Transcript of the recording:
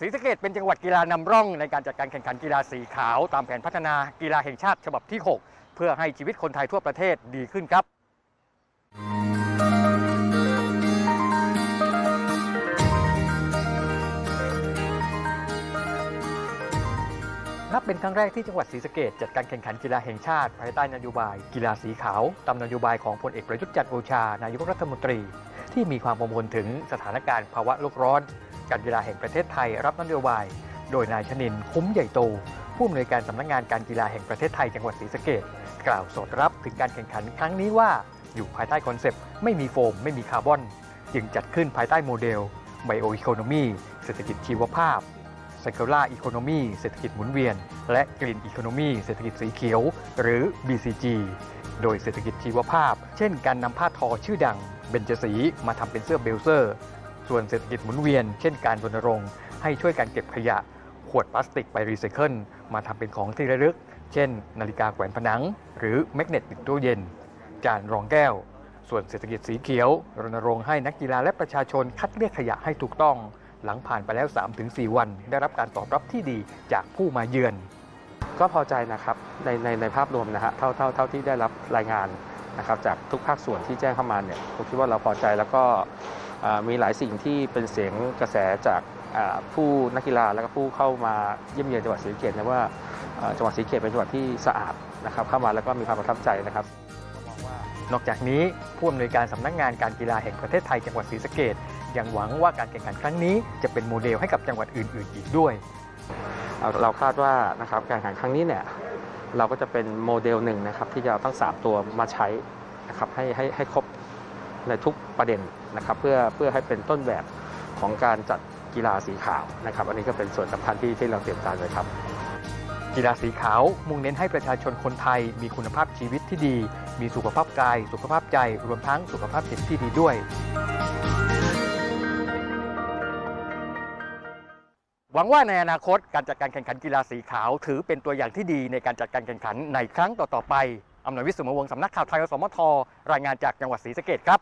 ศรีสะเกดเป็นจังหวัดกีฬานำร่องในการจัดการแข่งขันกีฬาสีขาว ตามแผนพัฒนากีฬาแห่งชาติฉบับที่ 6 เพื่อให้ชีวิตคนไทยทั่วประเทศดีขึ้นครับนับเป็นครั้งแรกที่จังหวัดศรีสะเกดจัดการแข่งขันกีฬาแห่งชาติภายใต้นโยบาย กีฬาสีขาวตามนโยบายของพลเอกประยุทธ์จันทร์โอชานายกรัฐมนตรี ที่มีความกังวลถึงสถานการณ์ภาวะโลกร้อน การกีฬาแห่งประเทศไทยรับนโยบาย โดยนายชนินทร์คุ้มใหญ่โต ผู้อำนวยการสำนักงานการกีฬาแห่งประเทศไทยจังหวัดศรีสะเกดกล่าวสดรับถึงการแข่งขันครั้งนี้ว่าอยู่ภายใต้คอนเซปต์ไม่มีโฟม ไม่มีคาร์บอน จึงจัดขึ้นภายใต้โมเดลไบโออีโคโนมีเศรษฐกิจชีวภาพไซเคิล่าอีโคโนมีเศรษฐกิจหมุนเวียน และกรีนอีโคโนมีเศรษฐกิจสีเขียว หรือ BCG โดยเศรษฐกิจชีวภาพ เช่นการนำผ้าทอชื่อดังเบญจสีมาทำเป็นเสื้อเบลเซอร์ ส่วนเศรษฐกิจหมุนเวียน เช่นการรณรงค์ให้ช่วยการเก็บขยะ ขวดพลาสติกไปรีไซเคิลมาทำเป็นของที่ระลึก เช่น นาฬิกาแขวนผนัง หรือแมกเนตติดตู้เย็น จานรองแก้ว ส่วนเศรษฐกิจสีเขียว รณรงค์ให้นักกีฬาและประชาชนคัดเลือกขยะให้ถูกต้อง หลังผ่านไปแล้ว 3-4 วัน ได้รับการตอบรับที่ดีจากผู้มาเยือน ก็พอใจนะครับในในในภาพรวมนะฮะเท่าเท่าเท่าที่ได้รับรายงานนะครับจากทุกภาคส่วนที่แจ้งเข้ามาเนี่ยผมคิดว่าเราพอใจแล้วก็ มีหลายสิ่งที่เป็นเสียงกระแสจากผู้นักกีฬาแล้วก็ผู้เข้ามาเยี่ยมเยือนจังหวัดศรีเกษนะว่าจังหวัดศรีเกษเป็นจังหวัดที่สะอาดนะครับเข้ามาแล้วก็มีความประทับใจนะครับนอกจากนี้ผู้อำนวยการสำนักงานการกีฬาแห่งประเทศไทยจังหวัดศรีสะเกดยังหวังว่าการแข่งขันครั้งนี้จะเป็นโมเดลให้กับจังหวัดอื่น ๆ อีกด้วย เราเราคาดว่านะครับการแข่งขันครั้งนี้เนี่ยเราก็จะเป็นโมเดลหนึ่งนะครับที่จะเอาทั้ง 3 ตัวมาใช้นะครับให้ให้ให้ครบ ในทุกประเด็นนะครับเพื่อเพื่อให้เป็นต้นแบบของการจัดกีฬาสีขาวนะครับ อันนี้ก็เป็นส่วนสำคัญที่ที่เราเตรียมการไว้ครับ กีฬาสีขาวมุ่งเน้นให้ประชาชนคนไทย มีคุณภาพชีวิตที่ดี มีสุขภาพกาย สุขภาพใจ รวมทั้งสุขภาพจิตที่ดีด้วย หวังว่าในอนาคตการจัดการแข่งขันกีฬาสีขาว ถือเป็นตัวอย่างที่ดีในการจัดการแข่งขันในครั้งต่อๆไปอำนวยวิสุมวงศ์สำนักข่าวไทยอสมทรายงานจากจังหวัดศรีสะเกดครับ